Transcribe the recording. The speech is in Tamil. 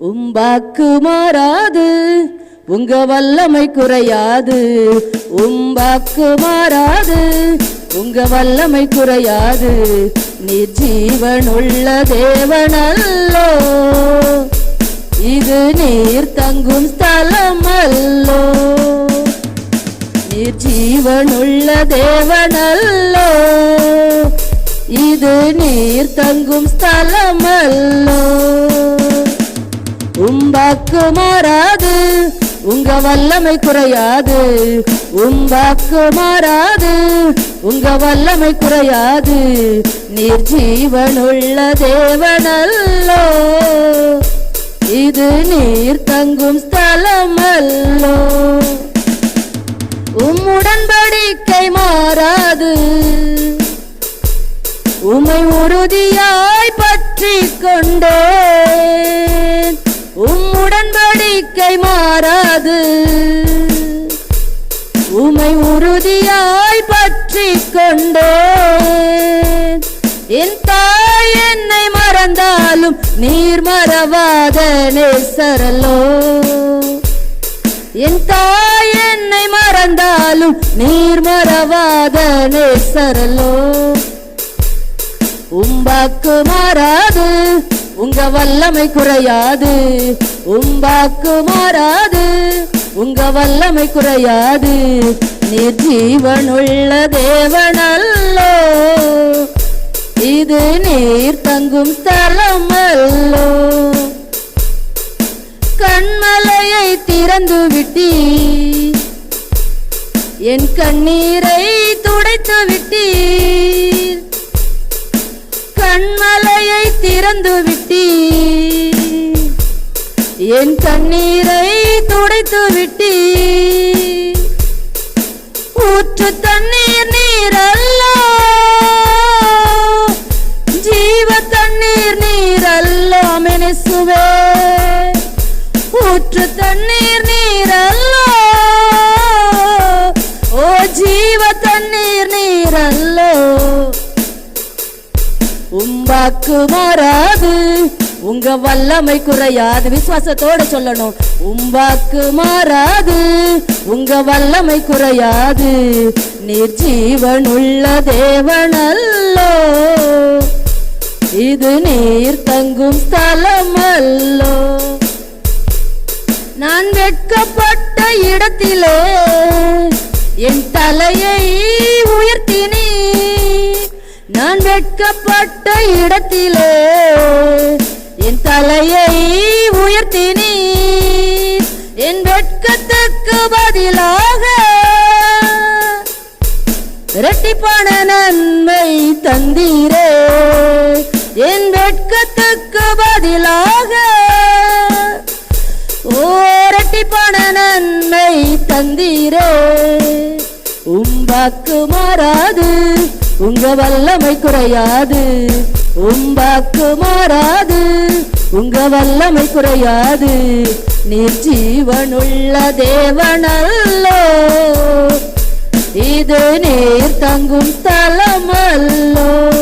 உம்பாக்கு மாறாது உங்க வல்லமை குறையாது. உம்பாக்கு மாறாது உங்க வல்லமை குறையாது. நீர் ஜீவனுள்ள தேவனல்லோ இது நீர் தங்கும் ஸ்தலம் அல்லோ நீர் ஜீவனுள்ள தேவனல்லோ இது நீர் தங்கும் ஸ்தலம் அல்லோ உம்பாக்கு மாறாது உங்க வல்லமை குறையாது. உம்பாக்கு மாறாது உங்க வல்லமை குறையாது. நீர் ஜீவனுள்ள தேவனல்லோ இது நீர் தங்கும் ஸ்தலம் அல்லோ உம்முடன்படிக்கை மாறாது உமை உறுதியாய் பற்றி கொண்டே. உம்முடன்படிக்கை மாறாது. உமை உறுதியாய் பற்றி கொண்டேன். என் தாய் என்னை மறந்தாலும் நீர் மறவாத நேசரலோ. என் தாய் என்னை மறந்தாலும் நீர் மறவாத நேசரலோ. உம்பாக்கு மாறாது உங்க வல்லமை குறையாது உம்பாக்கு மாறாது. உங்க வல்லமை குறையாது நீர் ஜீவனுள்ள தேவனல்லோ. இது நீர் தங்கும் ஸ்தலம் அல்லோ கண்மலையை திறந்து விட்டி என் கண்ணீரை துடைத்து விட்டீர். திறந்து விட்டி என் கண்ணீரை துடைத்து விட்டி ஊற்று தண்ணீர் நீரல்ல. ஜீவ தண்ணீர் நீரல்ல மெனசுவே. ஊற்று தண்ணீர் உம்பாக்கு மாறாது. உங்க வல்லமை குறையாது. விசுவாசத்தோட சொல்லணும். உம்பாக்கு மாறாது. உங்க வல்லமை குறையாது. நீர் ஜீவனுள்ள தேவனல்லோ. இது நீர் தங்கும் ஸ்தலம் அல்லோ நான் வெட்கப்பட்ட இடத்திலே என் தலையை நான் வெட்கப்பட்ட இடத்திலே என் தலையை உயர்த்தினி என் வெட்கத்துக்கு பதிலாக இரட்டிப்பான நன்மை தந்தீரே. என் வெட்கத்துக்கு பதிலாக ஓரட்டிப்பான நன்மை தந்தீரே. உம்பாக்கு மாறாது. உங்க வல்லமை குறையாது உம்பாக்கு மாறாது. உங்க வல்லமை குறையாது நீர் ஜீவனுள்ள தேவனல்லோ. இது நீர் தங்கும் தலமல்லோ.